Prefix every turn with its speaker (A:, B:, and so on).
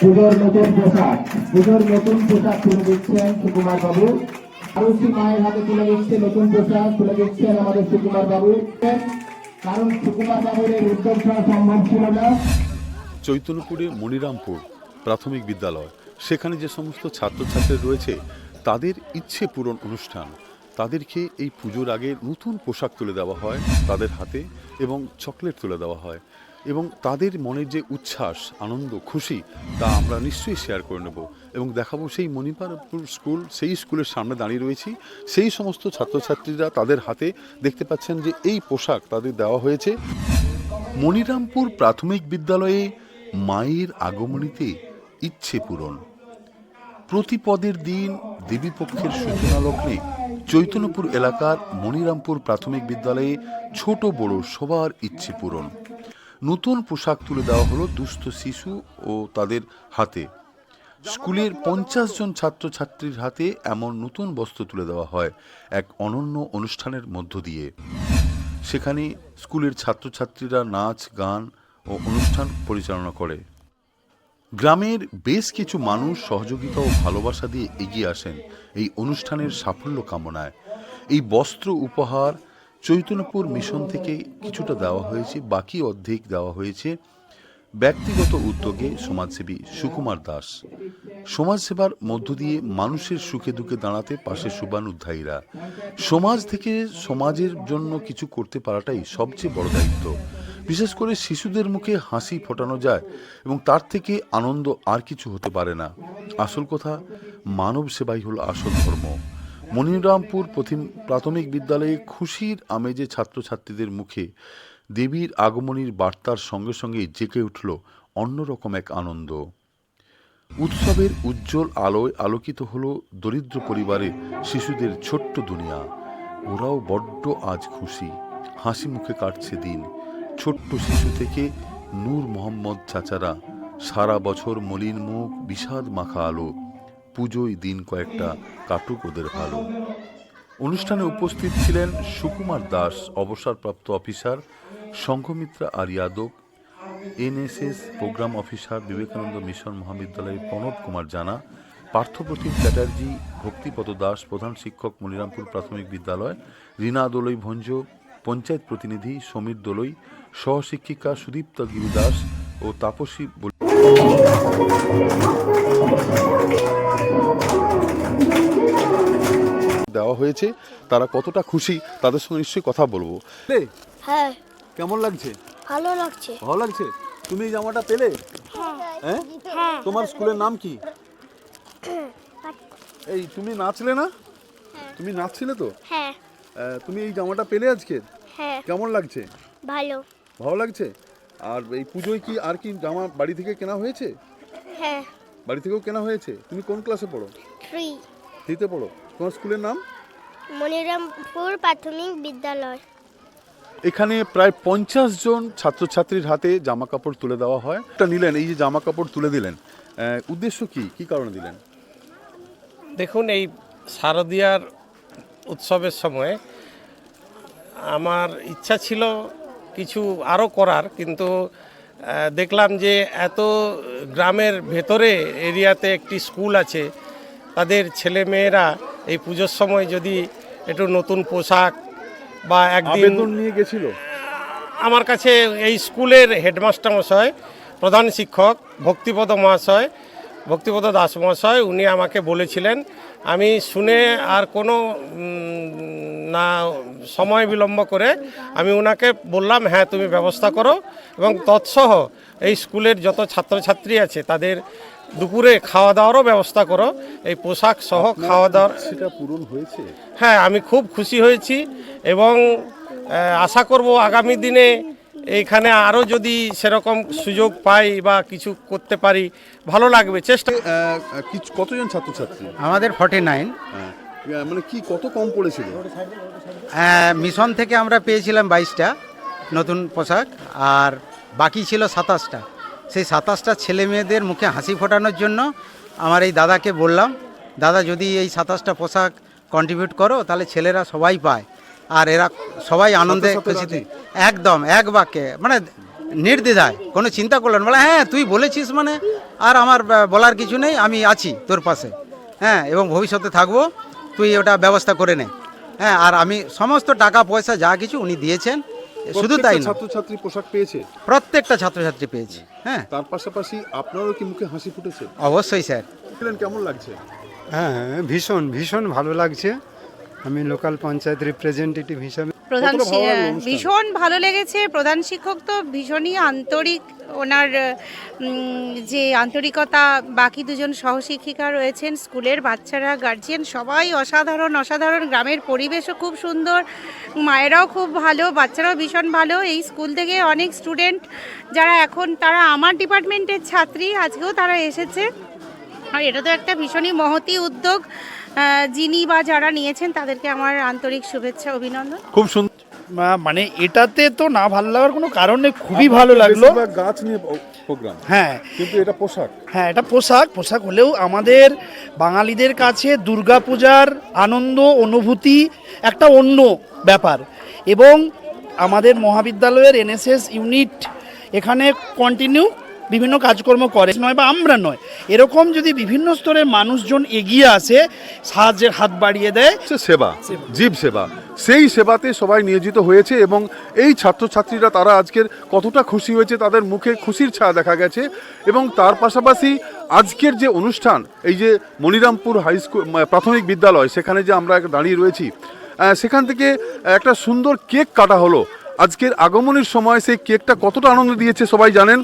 A: পুজোর নতুন পোশাক। পুজোর নতুন পোশাক তুলে দিচ্ছেন আরুষি মায়ের হাতে তুলে দিচ্ছে নতুন পোশাক তুলে দিচ্ছেন আমাদের কারণ এই উদ্যোগ সম্ভব ছিল না।
B: চৈতন্যপুরের মনিরামপুর প্রাথমিক বিদ্যালয়। সেখানে যে সমস্ত ছাত্রছাত্রী রয়েছে, তাদের ইচ্ছে পূরণ অনুষ্ঠান। তাদেরকে এই পুজোর আগে নতুন পোশাক তুলে দেওয়া হয় তাদের হাতে এবং চকলেট তুলে দেওয়া হয়। এবং তাদের মনের যে উচ্ছ্বাস, আনন্দ, খুশি, তা আমরা নিশ্চয়ই শেয়ার করে নেব এবং দেখাবো সেই মণিপারপুর স্কুল সেই স্কুলের সামনে দাঁড়িয়ে রয়েছি। সেই সমস্ত ছাত্রছাত্রীরা তাদের হাতে দেখতে পাচ্ছেন যে এই পোশাক তাদের দেওয়া হয়েছে। মনিরামপুর প্রাথমিক বিদ্যালয়ে মায়ের আগমনীতে ইচ্ছে পূরণ। প্রতিপদের দিন দেবীপক্ষের সূচনা লগ্নে চৈতন্যপুর এলাকার মনিরামপুর প্রাথমিক বিদ্যালয়ে ছোট বড় সবার ইচ্ছে পূরণ। নতুন পোশাক তুলে দেওয়া হলো দুস্থ শিশু ও তাদের হাতে। স্কুলের পঞ্চাশ জন ছাত্রছাত্রীর হাতে এমন নতুন বস্ত্র তুলে দেওয়া হয় এক অনন্য অনুষ্ঠানের মধ্য দিয়ে। সেখানে স্কুলের ছাত্রছাত্রীরা নাচ, গান ও অনুষ্ঠান পরিচালনা করে। গ্রামের বেশ কিছু মানুষ সহযোগিতা ও ভালোবাসা দিয়ে এগিয়ে আসেন এই অনুষ্ঠানের সাফল্য কামনায়। এই বস্ত্র উপহার চৈতন্যপুর মিশন থেকে কিছুটা দেওয়া হয়েছে, বাকি অর্ধেক দেওয়া হয়েছে। ব্যক্তিগত উদ্যোগে সমাজসেবী সুকুমার দাস। সমাজসেবার মধ্য দিয়ে মানুষের সুখে দুঃখে দাঁড়াতে পাশে শুভানুধ্যায়ীরা সমাজ থেকে সমাজের জন্য কিছু করতে পারাটাই সবচেয়ে বড় দায়িত্ব। বিশেষ করে শিশুদের মুখে হাসি ফোটানো যায় এবং তার থেকে আনন্দ আর কিছু হতে পারে না। আসল কথা মানব সেবাই হলো আসল ধর্ম। মনিরামপুর প্রথম প্রাথমিক বিদ্যালয়ে খুশির আমেজে ছাত্রছাত্রীদের মুখে দেবীর আগমনীর বার্তার সঙ্গে সঙ্গে জেগে উঠল অন্যরকম এক আনন্দ। উৎসবের উজ্জ্বল আলোয় আলোকিত হল দরিদ্র পরিবারে শিশুদের ছোট্ট দুনিয়া। ওরাও বড্ড আজ খুশি। হাসি মুখে কাটছে দিন। ছোট্ট শিশু থেকে নূর মোহাম্মদ চাচারা সারা বছর মলিন মুখ, বিষাদ মাখা আলো পুজোয় দিন কয়েকটা কাটুক ওদের ভালো। অনুষ্ঠানে উপস্থিত ছিলেন সুকুমার দাস, অবসরপ্রাপ্ত officer Sanghamitra R Yadav, NSS programme officer Vivekananda Mission মহাবিদ্যালয়ের প্রণব কুমার জানা, পার্থপ্রতিম চ্যাটার্জি, ভক্তিপদ দাস, প্রধান শিক্ষক মনিরামপুর প্রাথমিক বিদ্যালয়, রীনা দোলই ভঞ্জ, পঞ্চায়েত প্রতিনিধি সমীর দোলই, সহশিক্ষিকা সুদীপ্তা গিরি দাস ও তাপসী দেওয়া হয়েছে তারা কতটা খুশি তাদের সঙ্গে নিশ্চয়ই কথা বলব।
C: হ্যাঁ।
B: কেমন লাগছে?
C: ভালো লাগছে।
B: ভালো লাগছে? তুমি এই জামাটা পেলে? হ্যাঁ।
C: হ্যাঁ?
B: তোমার স্কুলের নাম কি? এই তুমি নাচলে না? তুমি নাচছিলে তো?
C: হ্যাঁ।
B: তুমি এই জামাটা পেলে আজকে?
C: হ্যাঁ।
B: কেমন লাগছে?
C: ভালো।
B: ভালো লাগছে? আর এই পুজোয় কি আর কি জামা বাড়ি থেকে কেনা হয়েছে?
C: হ্যাঁ।
B: বাড়ি থেকেও কেনা হয়েছে? তুমি কোন ক্লাসে পড়ো?
C: থ্রি
B: থ্রিতে পড়ো। তোমার স্কুলের নাম?
C: মনিরামপুর প্রাথমিক বিদ্যালয়।
B: এখানে প্রায় পঞ্চাশ জন ছাত্রছাত্রীর হাতে জামা কাপড় তুলে দেওয়া হয়। এটা নিলেন এই যে জামা কাপড় তুলে দিলেন উদ্দেশ্য কি? কি কারণে দিলেন?
D: দেখুন এই শারদীয়ার উৎসবের সময় আমার ইচ্ছা ছিল কিছু আরও করার কিন্তু দেখলাম যে এত গ্রামের ভেতরে এরিয়াতে একটি স্কুল আছে তাদের ছেলে মেয়েরা এই পুজোর সময় যদি একটু নতুন পোশাক বা একদিন
B: নিয়ে গেছিল?
D: আমার কাছে এই স্কুলের হেডমাস্টার মশাই প্রধান শিক্ষক ভক্তিপদ মহাশয় ভক্তিপদ দাস মহাশয় উনি আমাকে বলেছিলেন আমি শুনে আর কোনো না সময় বিলম্ব করে আমি ওনাকে বললাম হ্যাঁ তুমি ব্যবস্থা করো। এবং তৎসহ এই স্কুলের যত ছাত্রছাত্রী আছে তাদের দুপুরে খাওয়া দাওয়ারও ব্যবস্থা করো। এই পোশাক সহ খাওয়া দাওয়ার
B: সেটা পূরণ হয়েছে?
D: হ্যাঁ আমি খুব খুশি হয়েছি এবং আশা করব আগামী দিনে এইখানে আরও যদি সেরকম সুযোগ পাই বা কিছু করতে পারি ভালো লাগবে চেষ্টা
B: কিছু কতজন ছাত্রছাত্রী?
E: আমাদের ফর্টি নাইন
B: হ্যাঁ মানে কি কত কম পড়েছিল?
E: মিশন থেকে আমরা পেয়েছিলাম বাইশটা নতুন পোশাক আর বাকি ছিল সাতাশটা। সেই সাতাশটা ছেলে মেয়েদের মুখে হাসি ফোটানোর জন্য আমার এই দাদাকে বললাম দাদা যদি এই সাতাশটা পোশাক কন্ট্রিবিউট করো তাহলে ছেলেরা সবাই পায়। আর এরা সবাই আনন্দে খুশিতে একদম এক বাক্যে মানে নির্দ্বিধায় কোনো চিন্তা করলেন বলে হ্যাঁ তুই বলেছিস মানে আর আমার বলার কিছু নেই আমি আছি তোর পাশে। হ্যাঁ এবং ভবিষ্যতে থাকব তুই ওটা ব্যবস্থা করে নে। হ্যাঁ আর আমি সমস্ত টাকা পয়সা যা কিছু উনি দিয়েছেন শুধু তাই না
B: ছাত্রছাত্রী পোশাক পেয়েছে?
E: প্রত্যেকটা ছাত্রছাত্রী পেয়েছে হ্যাঁ।
B: তার পাশাপাশি আপনারও কি মুখে হাসি ফুটেছে?
E: অবশ্যই স্যার।
B: কেমন লাগছে?
F: হ্যাঁ ভীষণ ভীষণ ভালো লাগছে। আমি লোকাল পঞ্চায়েত রিপ্রেজেন্টেটিভ হিসাবে
G: প্রধান? ভীষণ ভালো লেগেছে। প্রধান শিক্ষক তো ভীষণই আন্তরিক ওনার যে আন্তরিকতা বাকি দুজন সহশিক্ষিকা রয়েছেন স্কুলের বাচ্চারা গার্জিয়ান সবাই অসাধারণ অসাধারণ। গ্রামের পরিবেশও খুব সুন্দর মায়েরাও খুব ভালো বাচ্চারাও ভীষণ ভালো। এই স্কুল থেকে অনেক স্টুডেন্ট যারা এখন তারা আমার ডিপার্টমেন্টের ছাত্রী আজকেও তারা এসেছে। আর এটা তো একটা ভীষণই মহতি উদ্যোগ। যিনি বা যারা নিয়েছেন তাদেরকে আমার আন্তরিক শুভেচ্ছা অভিনন্দন।
B: খুব সুন্দর
H: মানে এটাতে তো না ভালো লাগার কোনো কারণ নেই খুবই ভালো লাগল।
B: গাছ নিয়ে প্রোগ্রাম।
H: হ্যাঁ।
B: কিন্তু এটা পোশাক।
H: হ্যাঁ এটা পোশাক। পোশাক হলেও আমাদের বাঙালিদের কাছে দুর্গাপূজার আনন্দ অনুভূতি একটা অন্য ব্যাপার। এবং আমাদের মহাবিদ্যালয়ের এনএসএস ইউনিট এখানে কন্টিনিউ বিভিন্ন কাজকর্ম করে, নয় বা আমরা নয়। এরকম যদি বিভিন্ন স্তরের মানুষজন এগিয়ে আসে, সাহায্যের হাত বাড়িয়ে দেয়।
B: সেবা, জীব সেবা। সেই সেবাতে সবাই নিয়োজিত হয়েছে এবং এই ছাত্রছাত্রীরা তারা আজকের কতটা খুশি হয়েছে তাদের মুখে খুশির ছায়া দেখা গেছে এবং তার পাশাপাশি আজকের যে অনুষ্ঠান, এই যে মনিরামপুর হাই স্কুল প্রাথমিক বিদ্যালয়, সেখানে যে আমরা দাঁড়িয়ে রয়েছি সেখান থেকে একটা সুন্দর কেক কাটা হলো। আজকের আগমনের সময় সেই কেকটা কতটা আনন্দ দিয়েছে সবাই জানেন?